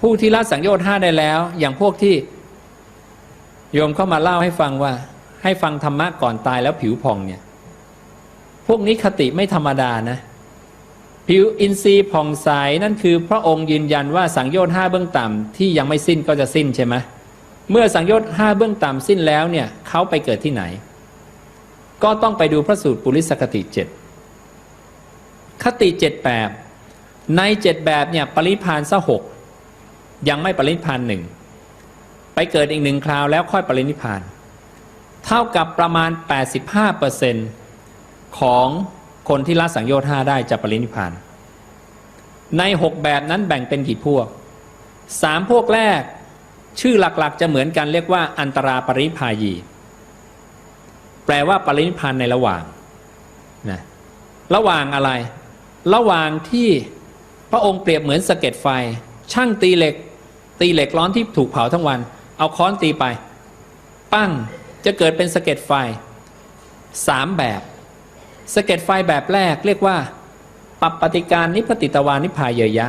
ผู้ที่ละสังโยชน์ห้าได้แล้ว อย่างพวกที่โยมเข้ามาเล่าให้ฟังว่า ให้ฟังธรรมะก่อนตายแล้วผิวพองเนี่ย พวกนี้คติไม่ธรรมดานะ ผิวอินทรีย์ผ่องใสนั่นคือพระองค์ยืนยันว่าสังโยชน์ห้าเบื้องต่ำที่ยังไม่สิ้นก็จะสิ้นใช่ไหมเมื่อสังโยชน์ห้าเบื้องต่ำสิ้นแล้วเนี่ยเขาไปเกิดที่ไหน ก็ต้องไปดูพระสูตรปุริสคติเจ็ดคติเจ็ดแบบในเจ็ดแบบเนี่ยปริพานซะหก ยังไม่ปรินิพานหนึ่งไปเกิดอีกหนึ่งคราวแล้วค่อยปรินิพาน เท่ากับประมาณ 85%ของคนที่ละสังโยชน์ห้าได้จะปรินิพาน ใน 6 แบบนั้นแบ่งเป็นกี่พวก 3 พวกแรกชื่อหลักๆ จะเหมือนกันเรียกว่า อันตราปริพายี แปลว่าปรินิพานในระหว่างนะระหว่างอะไร ระหว่างที่พระองค์เปรียบเหมือนสะเก็ดไฟ ช่างตีเหล็ก ตีเหล็กร้อนที่ถูกเผาทั้งวัน เอาค้อนตีไป ปั้งจะเกิดเป็นสะเก็ดไฟสามแบบสะเก็ดไฟแบบแรกเรียกว่าปัปปติการนิพติตวานิพายเยยะ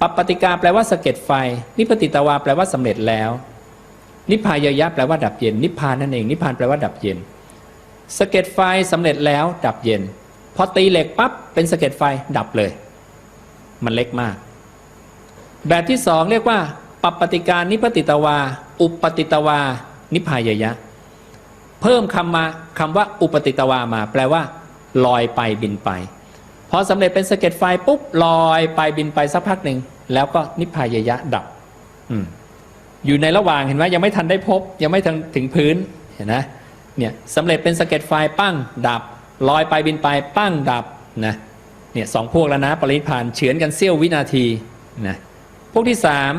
ปัปปติกาแปลว่าสะเก็ดไฟ นิพติตวาแปลว่าสำเร็จแล้ว นิพายเยยะแปลว่าดับเย็น นิพานนั่นเอง นิพานแปลว่าดับเย็นสะเก็ดไฟสำเร็จแล้ว ดับเย็น พอตีเหล็กปั๊บเป็นสะเก็ดไฟดับเลย มันเล็กมาก แบบที่สองเรียกว่าปปติการนิพติตวา อุปติตวา นิพายยะ เพิ่มคำมาคำว่าอุปติตวามา แปลว่า ลอยไปบินไป พอสำเร็จเป็นสะเก็ดไฟปุ๊บลอยไปบินไปสักพักหนึ่งแล้วก็นิพายยะดับออยู่ในระหว่างเห็นไหมยังไม่ทันได้พบ ยังไม่ทันถึงพื้นเห็นนะเนี่ยสำเร็จเป็นสะเก็ดไฟปั้ง ดับ ลอยไปบินไปปั้งดับนะเนี่ยสองพวกแล้วนะ ปรินิพพานเฉือนกันเสี้ยววินาทีนะ พวกที่สาม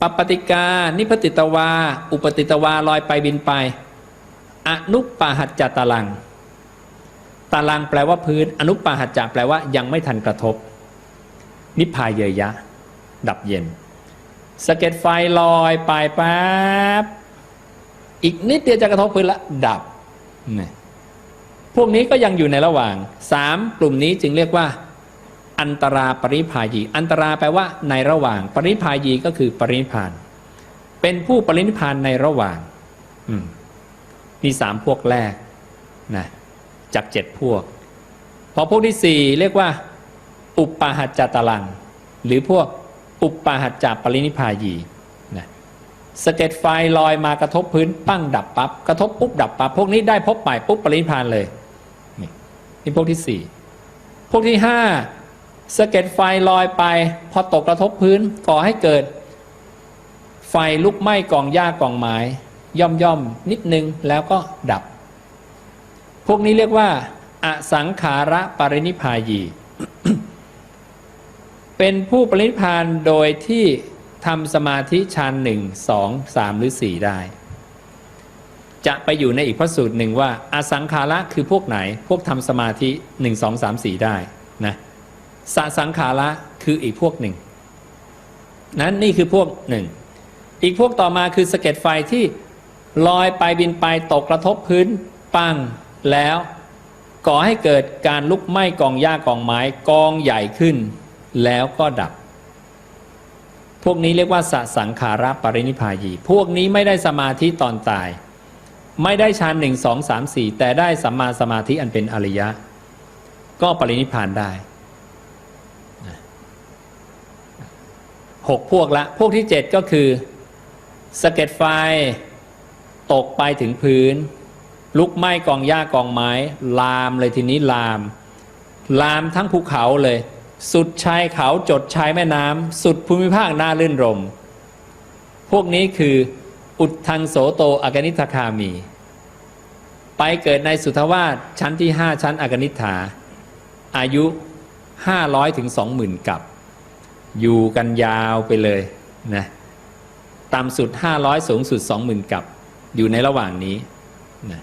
ปปติกา นิพติตวา อุปติตวาลอยไปบินไป อนุปาหัจจตาลัง ตาลังแปลว่าพื้น อนุปาหัจจะแปลว่ายังไม่ทันกระทบ นิพพายเยยะ ดับเย็นสะเก็ดไฟลอยไปแป๊บอีกนิดเดียวจะกระทบพื้นละ ดับนี่พวกนี้ก็ยังอยู่ในระหว่างสามกลุ่มนี้จึงเรียกว่า อันตราปริพายี อันตราแปลว่าในระหว่าง ปริพายีก็คือปรินิพาน เป็นผู้ปรินิพานในระหว่างมนี่สามพวกแรกนะจากเจ็ดพวก พอพวกที่สี่เรียกว่า อุปปาหัจจตลัง หรือพวกอุปปาหัจจปรินิพายีนะสะเก็ดไฟลอยมากระทบพื้นปั้งดับปับ๊บกระทบปุ๊บดับปับ๊บพวกนี้ได้พบไปปุ๊บปรินิพานเลยนี่พวกที่สี่พวกที่ห้า สะเก็ดไฟลอยไป พอตกกระทบพื้นก่อให้เกิด ไฟลุกไหม้กองหญ้ากองไม้ ย่อมย่อมนิดนึงแล้วก็ดับ พวกนี้เรียกว่า อสังขาระปรินิพายี เป็นผู้ปรินิพานโดยที่ทำสมาธิฌานหนึ่งสองสามหรือสี่ได้ จะไปอยู่ในอีกพระสูตรหนึ่งว่า อสังขาระคือพวกไหน พวกทำสมาธิหนึ่งสองสามสี่ได้นะ สสังขาระคืออีกพวกหนึ่ง นั้นนี่คือพวกหนึ่ง อีกพวกต่อมาคือสะเก็ดไฟที่ลอยไปบินไปตกกระทบพื้นปังแล้วก่อให้เกิดการลุกไหม้กองหญ้ากองไม้กองใหญ่ขึ้น แล้วก็ดับ พวกนี้เรียกว่าสสังขาราปรินิพายี พวกนี้ไม่ได้สมาธิตอนตาย ไม่ได้ฌานหนึ่งสองสามสี่แต่ได้สัมมาสมาธิอันเป็นอริยะ ก็ปรินิพานได้ หกพวกละ พวกที่เจ็ดก็คือสะเก็ดไฟ ตกไปถึงพื้น ลุกไหม้กองหญ้ากองไม้ ลามเลยทีนี้ลาม ลามทั้งภูเขาเลย สุดชายเขาจดชายแม่น้ำสุดภูมิภาคหน่าลื่นรม พวกนี้คืออุดทังโสโตอากนิทคามี ไปเกิดในสุทวาสชั้นที่ห้าชั้นอากนิฐาอายุห้าร้อยถึงสองหมื่นกับ อยู่กันยาวไปเลยนะต่ำสุดห้าร้อยสูงสุดสองหมื่นกับ อยู่ในระหว่างนี้นะ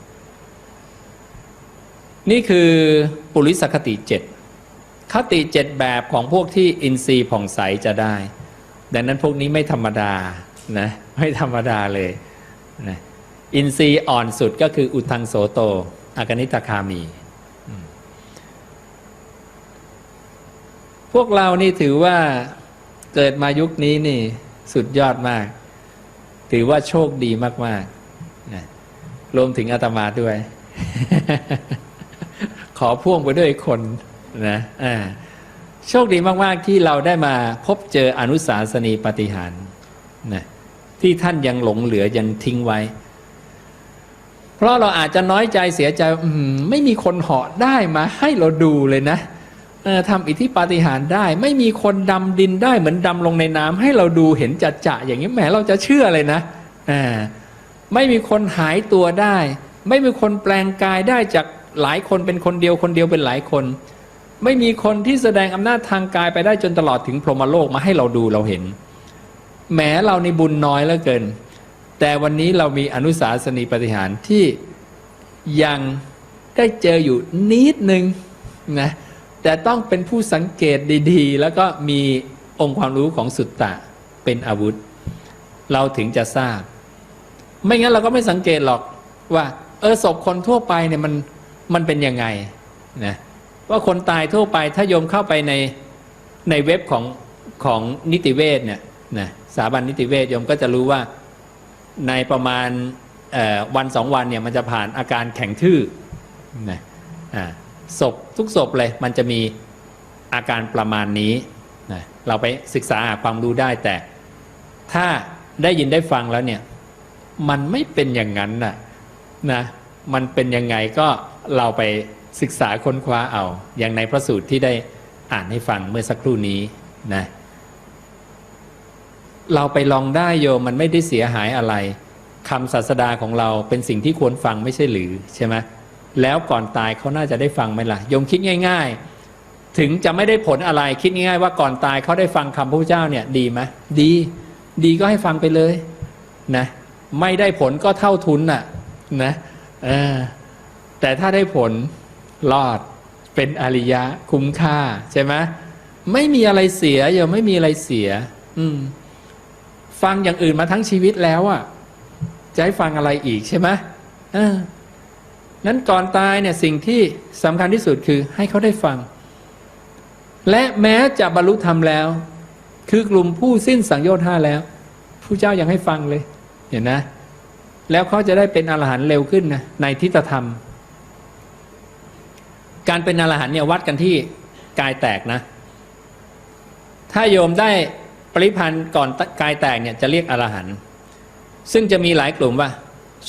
นี่คือปุริสคติเจ็ดคติเจ็ดแบบของพวกที่อินทรีย์ผ่องใสจะได้ ดังนั้นพวกนี้ไม่ธรรมดานะไม่ธรรมดาเลยนะอินทรีย์อ่อนสุดก็คืออุทังโสโตอากนิตคามี พ วกเรานี่ถือว่าเกิดมายุคนี้นี่สุดยอดมาก ถือว่าโชคดีมากๆนะรวมถึงอาตมาด้วย ขอพ่วงไปด้วยคนนะอ่าโชคดีมาก ๆ ที่เราได้มาพบเจออนุสาสนีปฏิหารนะที่ท่านยังหลงเหลือยังทิ้งไว้ เพราะเราอาจจะน้อยใจเสียใจมไม่มีคนเหาะได้มาให้เราดูเลยนะ ทำอิทธิปาฏิหาริย์ได้ ไม่มีคนดำดินได้เหมือนดำลงในน้ำให้เราดูเห็นจัดจะอย่างนี้แหมเราจะเชื่อเลยนะไม่มีคนหายตัวได้ ไม่มีคนแปลงกายได้จากหลายคนเป็นคนเดียวคนเดียวเป็นหลายคน ไม่มีคนที่แสดงอำนาจทางกายไปได้จนตลอดถึงพรหมโลกมาให้เราดูเราเห็นแหมเราในบุญน้อยเหลือเกิน แต่วันนี้เรามีอนุสาสนีปฏิหารย์ที่ยังได้เจออยู่นิดนึงนะ แต่ต้องเป็นผู้สังเกตดีๆ แล้วก็มีองค์ความรู้ของสุตตะเป็นอาวุธ เราถึงจะทราบ ไม่งั้นเราก็ไม่สังเกตหรอกว่า เออศพคนทั่วไปเนี่ยมันมันเป็นยังไงนะว่าคนตายทั่วไปถ้าโยมเข้าไปในในเว็บของของนิติเวศเนี่ยนะสถาบันนิติเวชโยมก็จะรู้ว่าในประมาณวันสองวันเนี่ยมันจะผ่านอาการแข็งทื่อนะอ่า ศพทุกศพเลยมันจะมีอาการประมาณนี้นะเราไปศึกษาหาความรู้ได้แต่ ถ้าได้ยินได้ฟังแล้วเนี่ยมันไม่เป็นอย่างนั้นนะนะมันเป็นยังไงก็เราไปศึกษาค้นคว้าเอา อย่างในพระสูตรที่ได้อ่านให้ฟังเมื่อสักครู่นี้นะเราไปลองได้โยมมันไม่ได้เสียหายอะไรคำศาสดาของเราเป็นสิ่งที่ควรฟังไม่ใช่หรือใช่ไหม แล้วก่อนตายเขาน่าจะได้ฟังไหมล่ะโยมคิดง่าย ๆ ถึงจะไม่ได้ผลอะไรคิดง่ายๆ ว่าก่อนตายเขาได้ฟังคำพระพุทธเจ้าเนี่ยดีไหมดี ดีก็ให้ฟังไปเลยนะไม่ได้ผลก็เท่าทุนน่ะนะแต่ถ้าได้ผลรอดเป็นอริยะคุ้มค่าใช่ไหมไม่มีอะไรเสียโยมไม่มีอะไรเสีย อืม ฟังอย่างอื่นมาทั้งชีวิตแล้วอะจะให้ฟังอะไรอีกใช่ไหมเออ นั้นก่อนตายเนี่ยสิ่งที่สำคัญที่สุดคือให้เขาได้ฟัง และแม้จะบรรลุธรรมแล้ว คือกลุ่มผู้สิ้นสังโยชน์ห้าแล้วผู้เจ้ายังให้ฟังเลย เห็นนะ แล้วเขาจะได้เป็นอรหันต์เร็วขึ้นนะในทิฏฐธรรม การเป็นอรหันต์เนี่ยวัดกันที่กายแตกนะ ถ้าโยมได้ปริพันธ์ก่อนกายแตกเนี่ยจะเรียกอรหันต์ซึ่งจะมีหลายกลุ่มว่า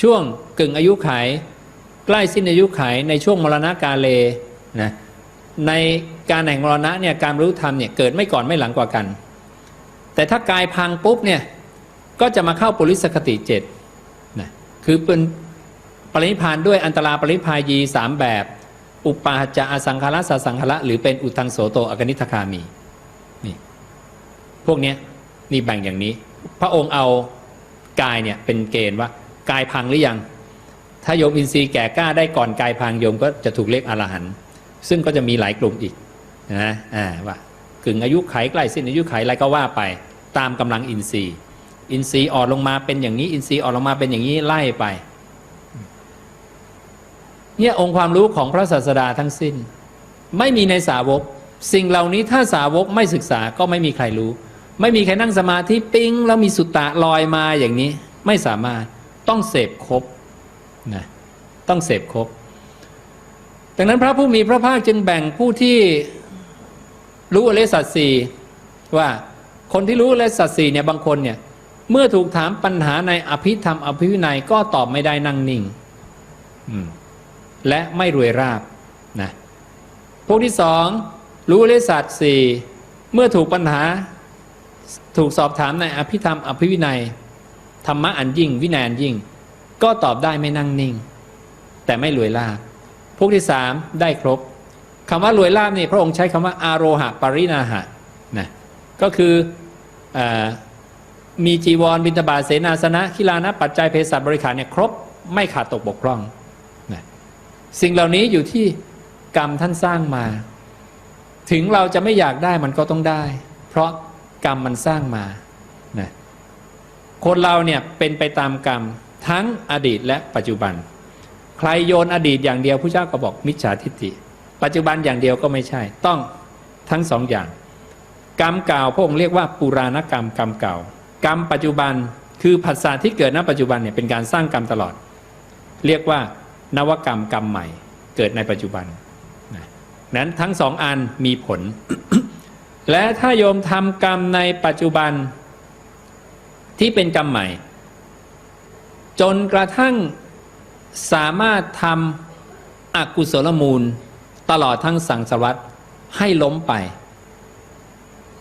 ช่วงกึ่งอายุไข ใกล้สิ้นอายุไขในช่วงมรณะกาเลนะในการแห่งมรณะเนี่ยการรู้ธรรมเนี่ยเกิดไม่ก่อนไม่หลังกว่ากัน แต่ถ้ากายพังปุ๊บเนี่ยก็จะมาเข้าปุริสคติเจ็ดนะคือเป็นปรินิพานด้วยอันตราปริพายีสามแบบ อุปาจะอสังขารสสังขารหรือเป็นอุตังโสโตอกนิทคามีนี่พวกเนี้ยนี่แบ่งอย่างนี้ พระองค์เอากายเนี่ยเป็นเกณฑ์ว่ากายพังหรือยัง ถ้าโยมอินทรีย์แก่กล้าได้ก่อนกายพังโยมก็จะถูกเรียกอรหันต์ซึ่งก็จะมีหลายกลุ่มอีกนะอ่าว่ากึ่งอายุไขใกล้สิ้นอายุไขอะไรก็ว่าไปตามกำลังอินทรีย์ อินทรีย์อ่อนลงมาเป็นอย่างนี้อินทรีย์อ่อนลงมาเป็นอย่างนี้ไล่ไปเนี่ยองค์ความรู้ของพระศาสดาทั้งสิ้น ไม่มีในสาวก สิ่งเหล่านี้ถ้าสาวกไม่ศึกษาก็ไม่มีใครรู้ ไม่มีใครนั่งสมาธิปิ้งแล้วมีสุตตะลอยมาอย่างนี้ไม่สามารถต้องเสพครบ นะต้องเสพครบดังนั้นพระผู้มีพระภาคจึงแบ่งผู้ที่รู้อริสัจสี่ว่าคนที่รู้อริสัจสี่เนี่ยบางคนเนี่ยเมื่อถูกถามปัญหาในอภิธรรมอภิวินัยก็ตอบไม่ได้นั่งนิ่งและไม่รวยราบนะพวกที่สองรู้อริสัจสี่เมื่อถูกปัญหาถูกสอบถามในอภิธรรมอภิวินัย ธรรมะอันยิ่ง วินัยอันยิ่ง ก็ตอบได้ไม่นั่งนิ่ง แต่ไม่รวยลาบพวกที่สามได้ครบคำว่ารวยลาบนี่พระองค์ใช้คำว่าอาโรหะปรินาหะนะก็คืออมีจีวรบิณฑบาตเสนาสนะคิลานะปัจจัยเภสัชบริขารเนี่ยครบไม่ขาดตกบกพร่องนะสิ่งเหล่านี้อยู่ที่กรรมท่านสร้างมา ถึงเราจะไม่อยากได้มันก็ต้องได้ เพราะกรรมมันสร้างมานะคนเราเนี่ยเป็นไปตามกรรม ทั้งอดีตและปัจจุบัน ใครโยนอดีตอย่างเดียวผู้เจ้าก็บอกมิจฉาทิฏฐิ ปัจจุบันอย่างเดียวก็ไม่ใช่ ต้องทั้งสองอย่าง กรรมเก่าพระองค์เรียกว่าปุราณกรรมกรรมเก่า กรรมปัจจุบันคือผัสสะที่เกิดณปัจจุบันเนี่ยเป็นการสร้างกรรมตลอด เรียกว่านวกรรมกรรมใหม่เกิดในปัจจุบันนะนั้นทั้งสองอันมีผล และถ้าโยมทำกรรมในปัจจุบันที่เป็นกรรมใหม่ จนกระทั่งสามารถทำอกุศลมูล ตลอดทั้งสังสารวัตรให้ล้มไป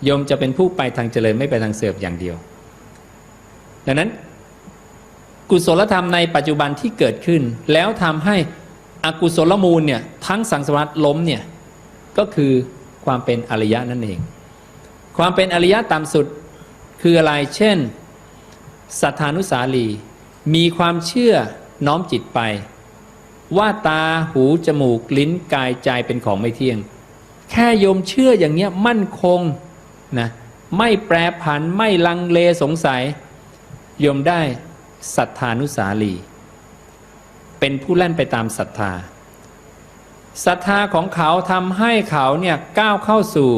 โยมจะเป็นผู้ไปทางเจริญไม่ไปทางเสื่อมอย่างเดียว ดังนั้น กุศลธรรมในปัจจุบันที่เกิดขึ้น แล้วทำให้อกุศลมูลเนี่ยทั้งสังสารวัตรล้มเนี่ยก็คือความเป็นอริยะนั่นเอง ความเป็นอริยะต่ำสุดคืออะไรเช่น สัทธานุสาลี มีความเชื่อน้อมจิตไป ว่าตาหูจมูกลิ้นกายใจเป็นของไม่เที่ยง แค่โยมเชื่ออย่างเนี้ยมั่นคงนะไม่แปรผันไม่ลังเลสงสัย โยมได้สัทธานุสาลี เป็นผู้แล่นไปตามศรัทธาศรัทธาของเขาทำให้เขาเนี่ยก้าวเข้าสู่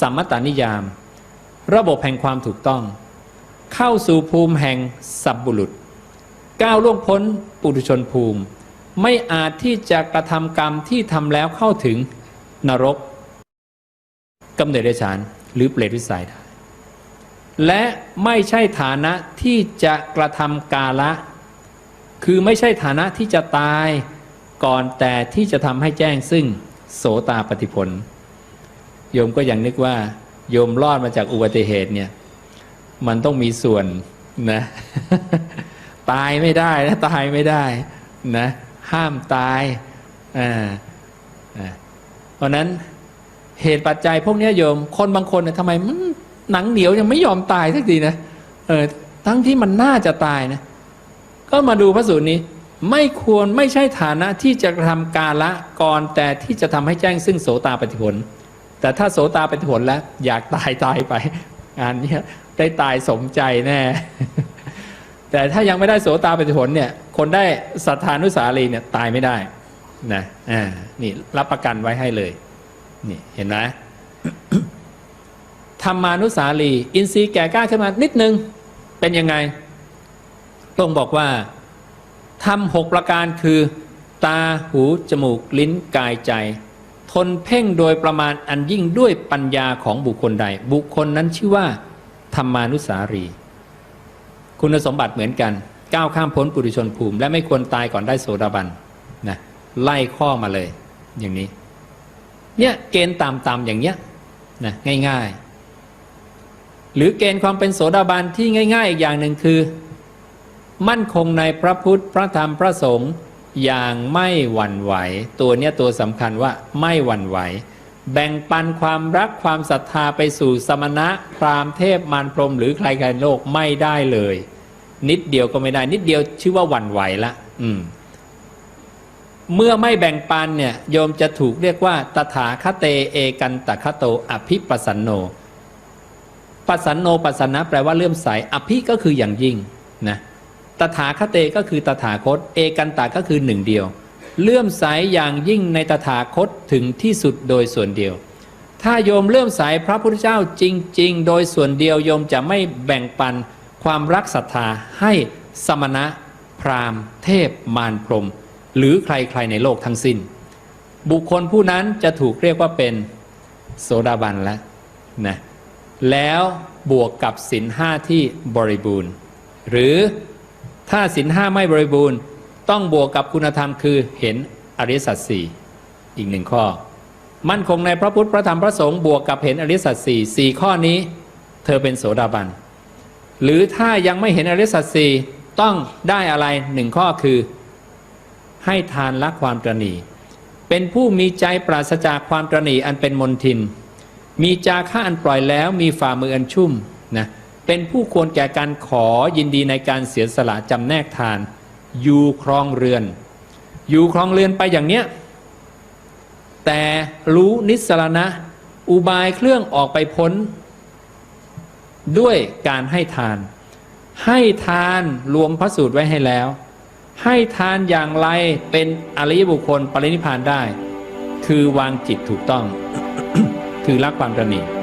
สัมมตานิยาม ระบบแห่งความถูกต้อง เข้าสู่ภูมิแห่งสับบุรุษ ก้าวล่วงพ้นปุถุชนภูมิ ไม่อาจที่จะกระทำกรรมที่ทำแล้วเข้าถึงนรกกำเนิดเดชานหรือเปรตวิสัยได้และไม่ใช่ฐานะที่จะกระทำกาละ คือไม่ใช่ฐานะที่จะตายก่อนแต่ที่จะทำให้แจ้งซึ่งโสตาปฏิผลโยมก็ยังนึกว่า โยมรอดมาจากอุบัติเหตุเนี่ย มันต้องมีส่วนนะ ตายไม่ได้นะตายไม่ได้นะห้ามตายอ่าเพราะนั้นเหตุปัจจัยพวกนี้โยม คนบางคนเนี่ยทำไมมันหนังเหนียวยังไม่ยอมตายสักทีนะเออทั้งที่มันน่าจะตายนะ ก็มาดูพระสูตรนี้ ไม่ควรไม่ใช่ฐานะที่จะทำกาละก่อนแต่ที่จะทำให้แจ้งซึ่งโสตาปฏิผล แต่ถ้าโสตาปฏิผลแล้ว อยากตายตายไปงานนี้ได้ตายสมใจแน่ แต่ถ้ายังไม่ได้โสตาปฏิผลเนี่ย คนได้สัทธานุสารีเนี่ยตายไม่ได้นะอ่านี่รับประกันไว้ให้เลย นี่เห็นไหมธรรมานุสาลี อินทรีย์แก่กล้าขึ้นมานิดนึง เป็นยังไง ตรงบอกว่าทำหกประการคือ ตาหูจมูกลิ้นกายใจ ทนเพ่งโดยประมาณอันยิ่งด้วยปัญญาของบุคคลใด บุคคลนั้นชื่อว่า ธรรมานุสารี คุณสมบัติเหมือนกัน ก้าวข้ามพ้นปุถุชนภูมิ และไม่ควรตายก่อนได้โสดาบันนะไล่ข้อมาเลย อย่างนี้ เนี่ยเกณฑ์ตามๆอย่างเงี้ยนะง่ายๆ หรือเกณฑ์ความเป็นโสดาบันที่ง่าย ๆ อีกอย่างหนึ่งคือ มั่นคงในพระพุทธพระธรรมพระสงฆ์อย่างไม่หวั่นไหว ตัวเนี้ยตัวสำคัญว่าไม่หวั่นไหว แบ่งปันความรักความศรัทธาไปสู่สมณะพราหมณ์เทพมารพรหมหรือใครๆในโลกไม่ได้เลย นิดเดียวก็ไม่ได้ นิดเดียวชื่อว่าหวั่นไหวละอืม เมื่อไม่แบ่งปันเนี่ยโยมจะถูกเรียกว่า ตถาคเตเอกันตคโต อภิปัสสันโนปัสสันโนปัสสนะแปลว่าเลื่อมใสอภิก็คืออย่างยิ่งนะตถาคเตก็คือตถาคต เอกันตะก็คือหนึ่งเดียว เลื่อมใสอย่างยิ่งในตถาคตถึงที่สุดโดยส่วนเดียว ถ้าโยมเลื่อมใสพระพุทธเจ้าจริง ๆ โดยส่วนเดียวโยมจะไม่แบ่งปัน ความรักศรัทธาให้สมณะ พราหมณ์ เทพมารพรม หรือใครๆในโลกทั้งสิ้น บุคคลผู้นั้นจะถูกเรียกว่าเป็นโสดาบันแล้วนะแล้วบวกกับสินห้าที่บริบูรณ์ หรือถ้าสินห้าไม่บริบูรณ์ ต้องบวกกับคุณธรรมคือเห็นอริสัจสี่อีกหนึ่งข้อ มั่นคงในพระพุทธพระธรรมพระสงฆ์บวกกับเห็นอริสัจสี่สี่ข้อนี้ เธอเป็นโสดาบัน หรือถ้ายังไม่เห็นอริสัจสี่ต้องได้อะไรหนึ่งข้อคือ ให้ทานละความตรณีเป็นผู้มีใจปราศจากความตรณีอันเป็นมนทิน มีจาค่าอันปล่อยแล้วมีฝ่ามืออันชุ่มนะเป็นผู้ควรแก่การขอยินดีในการเสียสละจำแนกทาน อยู่ครองเรือน อยู่ครองเรือนไปอย่างเนี้ยแต่รู้นิสรณะ อุบายเครื่องออกไปพ้น ด้วยการให้ทาน ให้ทานรวมพระสูตรไว้ให้แล้ว ให้ทานอย่างไรเป็นอริยบุคคลปรินิพานได้ คือวางจิตถูกต้อง คือรักความตระหนี่